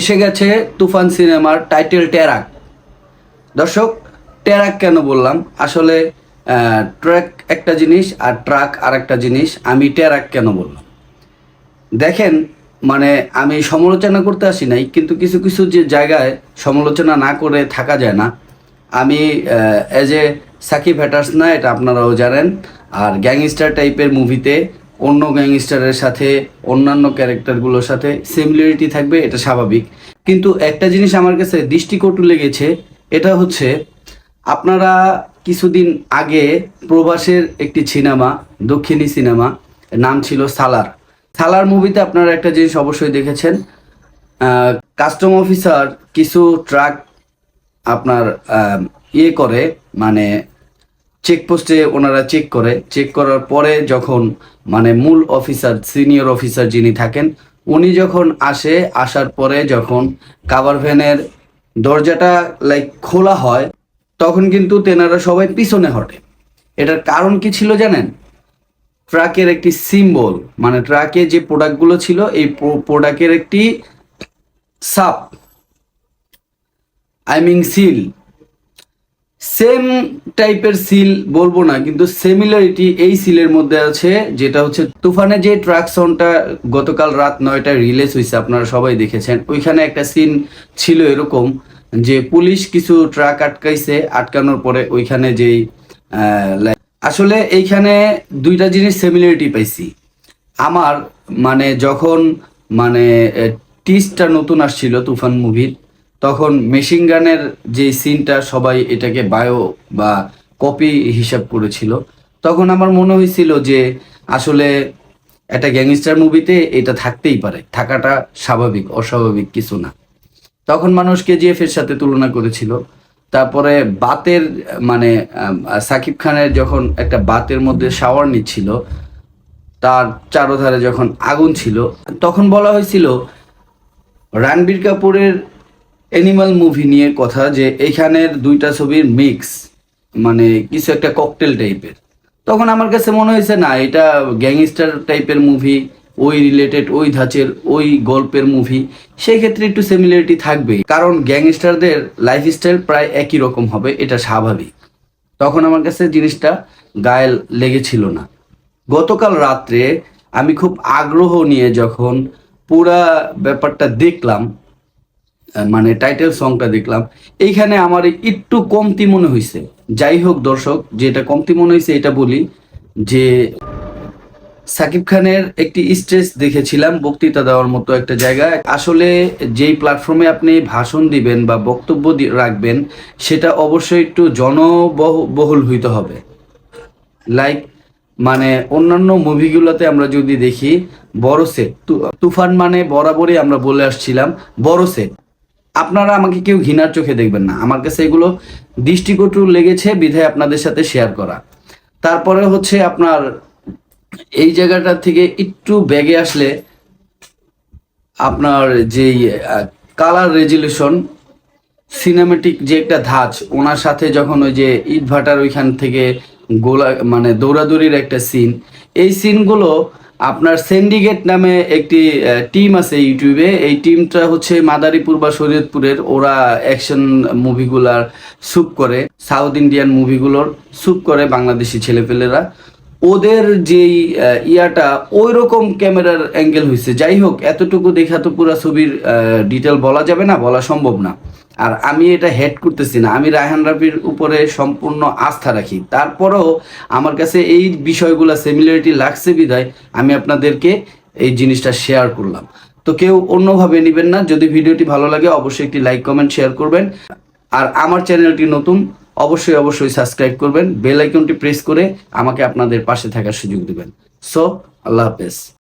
এসে গেছে তুফান সিনেমার টাইটেল টেরাক। দর্শক, টেরাক কেন বললাম? আসলে ট্র্যাক একটা জিনিস আর ট্রাক আর একটা জিনিস, আমি টেরাক কেন বললাম? দেখেন মানে আমি সমালোচনা করতে আসি নাই, কিন্তু কিছু কিছু যে জায়গায় সমালোচনা না করে থাকা যায় না। আমি অ্যাজ এ সাকিব হ্যাটার্স না, এটা আপনারাও জানেন। আর গ্যাংস্টার টাইপের মুভিতে অন্য গ্যাংস্টারের সাথে, অন্যান্য ক্যারেক্টারগুলোর সাথে সিমিলারিটি থাকবে, এটা স্বাভাবিক। কিন্তু একটা জিনিস আমার কাছে দৃষ্টিকটু লেগেছে, এটা হচ্ছে আপনারা কিছুদিন আগে প্রবাসের একটি সিনেমা, দক্ষিণী সিনেমা নাম ছিল সালার। সালার মুভিতে আপনারা একটা জিনিস অবশ্যই দেখেছেন কাস্টম অফিসার কিছু ট্রাক আপনার ইয়ে করে মানে চেকপোস্টে ওনারা চেক করে। চেক করার পরে যখন মানে মূল অফিসার সিনিয়র অফিসার যিনি থাকেন, উনি যখন আসে, আসার পরে যখন কাভার ভ্যানের দরজাটা লাইক খোলা হয়, তখন কিন্তু তেনারা সবাই পিছনে হটে। এটার কারণ কি ছিল জানেন? ট্রাকের একটি সিম্বল মানে ট্রাকে যে প্রোডাক্টগুলো ছিল, এই প্রোডাক্টের একটি সাপ আই মিন সিল সেম টাইপের সিল বলব না, কিন্তু সিমিলারিটি এই সিলের মধ্যে আছে, যেটা হচ্ছে তুফানে যে ট্রাক সাউন্ডটা গতকাল রাত নয়টায় রিলিজ হয়েছে আপনারা সবাই দেখেছেন, ওইখানে একটা সিন ছিল এরকম যে পুলিশ কিছু ট্রাক আটকাইছে, আটকানোর পরে ওইখানে যেই আসলে এইখানে দুইটা জিনিস সিমিলারিটি পাইছি। আমার মানে যখন মানে টিসটা নতুন আসছিল তুফান মুভির তখন মেশিন গানের যে সিনটা সবাই এটাকে বায়ো বা কপি হিসাব করেছিল, তখন আমার মনে হয়েছিল যে আসলে একটা গ্যাংস্টার মুভিতে এটা থাকতেই পারে, থাকাটা স্বাভাবিক, অস্বাভাবিক কিছু না। তখন মানুষ কেজিএফ এর সাথে তুলনা করেছিল। তারপরে বাতের মানে সাকিব খানের যখন একটা বাতের মধ্যে শাওয়ার নিচ্ছিল, তার চারোধারে যখন আগুন ছিল, তখন বলা হয়েছিল, রণবীর কাপুরের অ্যানিমাল মুভি নিয়ে কথা যে এইখানের দুইটা ছবির মিক্স মানে কিছু একটা ককটেল টাইপের তখন আমার কাছে মনে হয়েছে, না, এটা গ্যাংস্টার টাইপের মুভি ওই রিলেটেড ওই ধাঁচের, ওই গল্পের মুভি সেই ক্ষেত্রে একটু সিমিলারিটি থাকবে কারণ গ্যাংস্টারদের লাইফস্টাইল প্রায় একই রকম হবে, এটা স্বাভাবিক। তখন আমার কাছে জিনিসটা গায়ে লেগেছিল না। গতকাল রাত্রে আমি খুব আগ্রহ নিয়ে যখন পুরা ব্যাপারটা দেখলাম মানে টাইটেল সংটা দেখলাম। এইখানে আমার একটু কমতি মনে হয়েছে যাই হোক দর্শক, যেটা কমতি মনে হয়েছে এটা বলি যে, সাকিব খানের একটি স্টেজ দেখেছিলাম বক্তৃতা দেওয়ার মতো একটা জায়গায়। আসলে যেই প্ল্যাটফর্মে আপনি ভাষণ দিবেন বা বক্তব্য রাখবেন, সেটা অবশ্যই একটু জনবহুল হইতে হবে। লাইক মানে অন্যান্য মুভিগুলোতে আমরা যদি দেখি, বড় সেট তুফান মানে বরাবরই আমরা বলে আসছিলাম, বড় সেট আপনারা আমাকে কেউ ঘৃণার চোখে দেখবেন না। আমার কাছে এগুলো দৃষ্টিকটু লেগেছে, বিধায় আপনাদের সাথে শেয়ার করা। তারপরে হচ্ছে আপনার এই জায়গাটা থেকে একটু ব্যাগে আসলে আপনার যেই কালার রেজুলেশন সিনেমেটিক যে একটা ধাঁচ, ওনার সাথে যখন ওই যে ইট ভাটার ওইখান থেকে গোলা মানে দৌড়াদৌড়ির একটা সিন এই সিনগুলো আপনার সেন্ডিগেট নামে একটি টিম আছে ইউটিউবে এই টিমটা হচ্ছে মাদারীপুর বা শরীয়তপুরের। ওরা অ্যাকশন মুভিগুলার স্যুপ করে সাউথ ইন্ডিয়ান মুভিগুলোর স্যুপ করে বাংলাদেশি ছেলেপেলেরা। ওদের যেই ইয়াটা ওই রকম ক্যামেরার অ্যাঙ্গেল হয়েছে যাই হোক, এতটুকু দেখা তো পুরো ছবির ডিটেল বলা যাবে না, বলা সম্ভব না। আর আমি এটা হেড করতেছি না। আমি রায়হান রাফির উপরে সম্পূর্ণ আস্থা রাখি। তারপরেও আমার কাছে এই বিষয়গুলো সিমিলারিটি লাগছে বিধায় আমি আপনাদেরকে এই জিনিসটা শেয়ার করলাম। তো কেউ অন্যভাবে নেবেন না। যদি ভিডিওটি ভালো লাগে, অবশ্যই একটি লাইক কমেন্ট শেয়ার করবেন। আর আমার চ্যানেলটি নতুন, অবশ্যই অবশ্যই সাবস্ক্রাইব করবেন। বেল আইকনটি প্রেস করে আমাকে আপনাদের পাশে থাকার সুযোগ দেবেন। সো আল্লাহ হাফেজ।